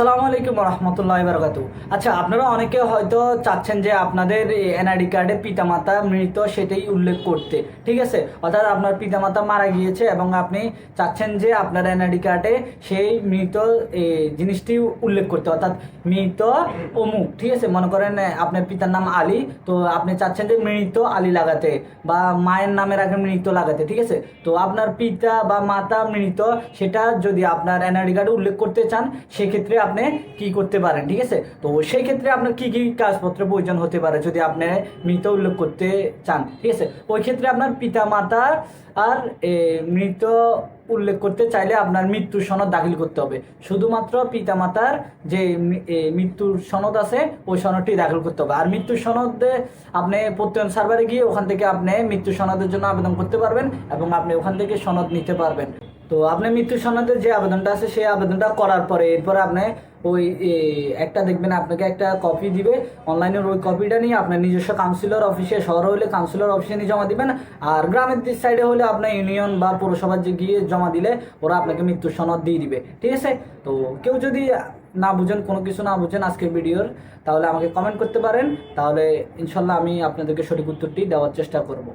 আসসালামু আলাইকুম রহমতুল্লাহ বারকাত আচ্ছা আপনারা অনেকে হয়তো চাচ্ছেন যে আপনাদের এনআইডি কার্ডে পিতামাতা মৃত সেটাই উল্লেখ করতে, ঠিক আছে? অর্থাৎ আপনার পিতামাতা মারা গিয়েছে এবং আপনি চাচ্ছেন যে আপনার এনআইডি কার্ডে সেই মৃত জিনিসটি উল্লেখ করতে, অর্থাৎ মৃত অমুক, ঠিক আছে? মনে করেন আপনার পিতার নাম আলী, তো আপনি চাচ্ছেন যে মৃত আলী লাগাতে বা মায়ের নামের আগে মৃত লাগাতে, ঠিক আছে? তো আপনার পিতা বা মাতা মৃত সেটা যদি আপনার এনআইডি কার্ডে উল্লেখ করতে চান, সেক্ষেত্রে আপনি কি করতে পারেন, ঠিক আছে? তো সেই ক্ষেত্রে আপনার কি কি কাগজপত্র প্রয়োজন হতে পারে যদি আপনি মৃত উল্লেখ করতে চান, ঠিক আছে? ওই ক্ষেত্রে আপনার পিতা মাতা আর মৃত উল্লেখ করতে চাইলে আপনার মৃত্যুর সনদ দাখিল করতে হবে। শুধুমাত্র পিতামাতার যে মৃত্যুর সনদ আছে, ওই সনদটি দাখিল করতে হবে। আর মৃত্যু সনদে আপনি প্রত্যয়ন সার্ভারে গিয়ে ওখান থেকে আপনি মৃত্যু সনদের জন্য আবেদন করতে পারবেন এবং আপনি ওখান থেকে সনদ নিতে পারবেন। তো আপনি মৃত্যু সনদের যে আবেদনটা আছে, সেই আবেদনটা করার পরে এরপরে আপনি ওই একটা দেখবেন আপনাকে একটা কপি দিবে। অনলাইনের ওই কপিটা নিয়ে আপনার নিজস্ব কাউন্সিলর অফিসে শহর হলে কাউন্সিলর অফিসে নিয়ে জমা দিবেন। আর গ্রামের সাইডে হলে আপনার ইউনিয়ন বা পৌরসভার যে গিয়ে জমা দিলে, ওরা আপনাকে মৃত্যু সনদ দিয়ে দিবে। ঠিক আছে? তো কেউ যদি না বুঝেন, কোনো কিছু না বুঝেন আজকের ভিডিওর, তাহলে আমাকে কমেন্ট করতে পারেন। তাহলে ইনশাল্লাহ আমি আপনাদেরকে সঠিক উত্তরটি দেওয়ার চেষ্টা করব।